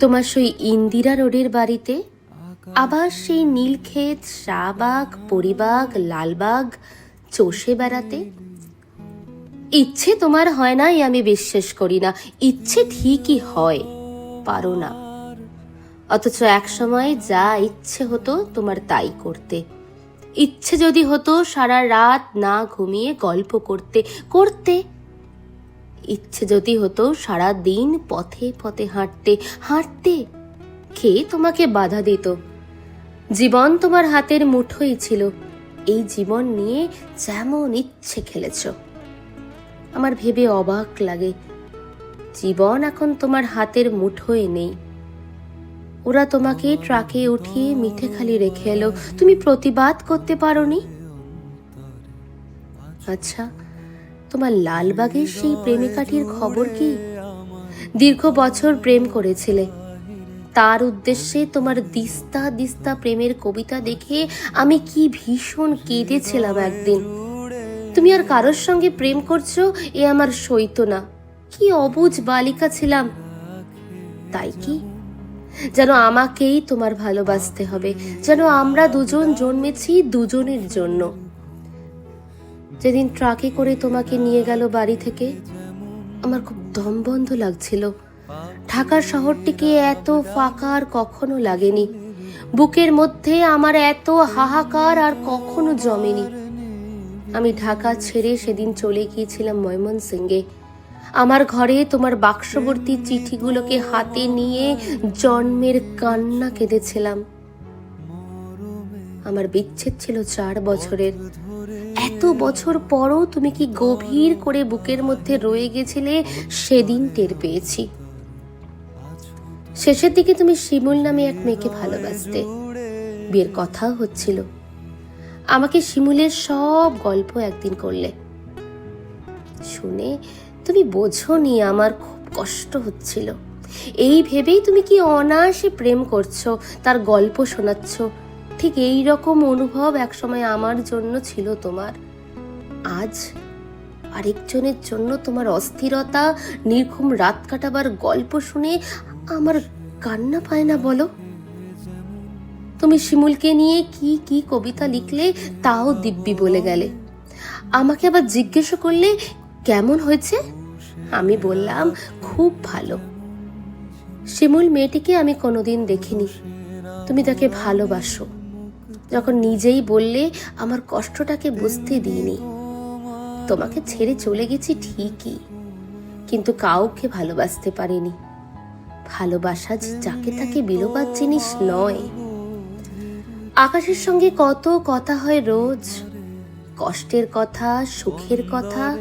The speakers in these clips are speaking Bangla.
তোমার সেই ইন্দিরা রোডের বাড়িতে? আবার সেই নীলক্ষেত, শাহবাগ, পরিবাগ, লালবাগ, চষে বেড়াতে? ইচ্ছে তোমার হয় নাই, আমি বিশ্বাস করি না। ইচ্ছে ঠিকই হয়, পারো না। অথচ এক সময় যা ইচ্ছে হতো, তোমার তাই করতে। ইচ্ছে যদি হতো, সারা রাত না ঘুমিয়ে গল্প করতে। করতে ইচ্ছে যদি হতো সারা দিন পথে পথে হাঁটতে হাঁটতে কে তোমাকে বাধা দিত। জীবন তোমার হাতের মুঠোই ছিল। এই জীবন নিয়ে যেমন ইচ্ছে খেলেছ। আমার ভেবে অবাক লাগে। জীবন এখন তোমার হাতের মুঠোয় নেই। ওরা তোমাকে ট্রাকে উঠিয়ে মিঠে খালি রেখে এলো। তুমি প্রতিবাদ করতে পারোনি? আচ্ছা তোমার লালবাগের সেই প্রেমিকাটির খবর কি? দীর্ঘ বছর প্রেম করেছিলে। তার উদ্দেশ্যে তোমার দিস্তা দিস্তা প্রেমের কবিতা দেখে আমি কি ভীষণ কেঁদেছিলাম একদিন। তুমি আর কারোর সঙ্গে প্রেম করছ এ আমার সইতো না কি অবুজ বালিকা ছিলাম। তাই কি? যেন আমাকেই তোমার ভালোবাসতে হবে। যেন আমরা দুজন জন্মেছি দুজনের জন্য। যেদিন ট্রাকে করে তোমাকে নিয়ে গেল বাড়ি থেকে, আমার খুব দম বন্ধ লাগছিল। ঢাকার শহরটিকে এত ফাঁকা আর কখনো লাগেনি। বুকের মধ্যে আমার এত হাহাকার আর কখনো জমেনি। আমি ঢাকা ছেড়ে সেদিন চলে গিয়েছিলাম ময়মনসিংহে। আমার ঘরে তোমার বাক্সবর্তী চিঠিগুলোকে হাতে নিয়ে জন্মের কান্না কেঁদেছিলাম। আমার বিচ্ছেদ ছিল চার বছরের। এত বছর পরও তুমি কি গভীর করে বুকের মধ্যে রয়ে গেছিলে সেদিন টের পেয়েছি। শেষের দিকে তুমি শিমুল নামে এক মেয়েকে ভালোবাসতে। বিয়ের কথাও হচ্ছিল। আমাকে শিমুলের সব গল্প একদিন করলে। শুনে তুমি বোঝনি আমার খুব কষ্ট হচ্ছিল। এই ভেবেই তুমি কি অনায়াসে প্রেম করছ, তার গল্প শোনাচ্ছ। ঠিক এই রকম অনুভব একসময় আমার জন্য ছিল তোমার। আজ আরেকজনের জন্য তোমার অস্থিরতা, নির্ঘুম রাত কাটাবার গল্প শুনে আমার কান্না পায় না বলো? তুমি শিমুলকে নিয়ে কি কি কবিতা লিখলে তাও দিব্যি বলে গেলে। আমাকে আবার জিজ্ঞেস করলে কেমন হয়েছে? আমি বললাম, খুব ভালো। শিমুল মেয়েটিকে আমি কোনোদিন দেখিনি। তুমি তাকে ভালোবাসো। যখন নিজেই বললে, আমার কষ্টটাকে বুঝতে দিইনি। তোমাকে ছেড়ে চলে গেছি ঠিকই। কিন্তু কাউকে ভালোবাসতে পারিনি। ভালোবাসা যে যাকে তাকে বিলোপার জিনিস নয়। আকাশের সঙ্গে কত কথা হয় রোজ। কষ্টের কথা, সুখের কথা।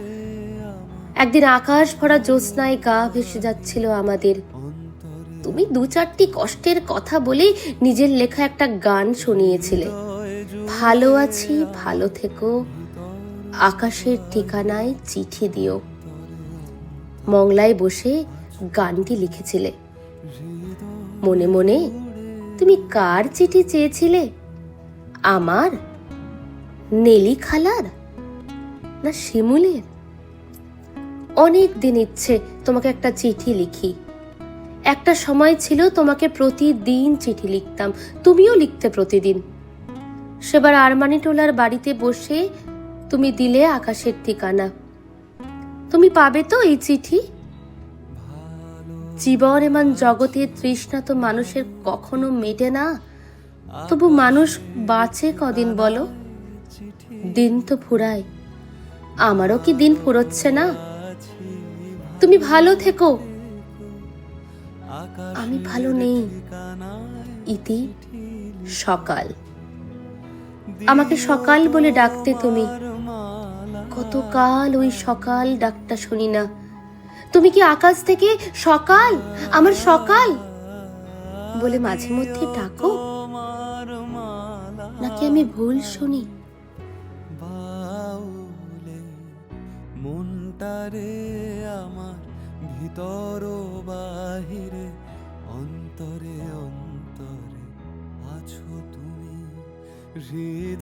একদিন আকাশ ভরা জ্যোৎস্নায় গা ভেসে যাচ্ছিল আমাদের। তুমি দু চারটি কষ্টের কথা বলে নিজের লেখা একটা গান শুনিয়েছিলে। ভালো আছি, ভালো থেকো। আকাশের ঠিকানায় চিঠি দিও। মংলায় বসে গানটি লিখেছিলে। মনে মনে, তুমি কার চিঠি চেয়েছিলে? আমার? নেলি খালার? না শিমুলের? অনেক দিন ইচ্ছে তোমাকে একটা চিঠি লিখি। একটা সময় ছিল তোমাকে প্রতিদিন চিঠি লিখতাম। তুমিও লিখতে প্রতিদিন। সেবার আরমানি টোলার বাড়িতে বসে তুমি দিলে আকাশের ঠিকানা। তুমি পাবে তো এই চিঠি? জীবন এমন জগতে তৃষ্ণা তো মানুষের কখনো মেটে না। তবু মানুষ বাঁচে কদিন বলো? দিন তো ফুরায়। আমারও কি দিন ফুরোচ্ছে না? তুমি ভালো থেকো। আমি ভালো নেই। ইতি সকাল। আমাকে সকাল বলে ডাকতে তুমি। কতকাল ওই সকাল ডাকটা শুনি না। তুমি কি আকাশ থেকে সকাল? আমার সকাল? বলে মাঝে মধ্যে ডাকো। নাকি আমি ভুল শুনি? মনটারে আমার ভিতর বাহিরে অন্তরে অন্তরে আছো তুমি। হৃদয়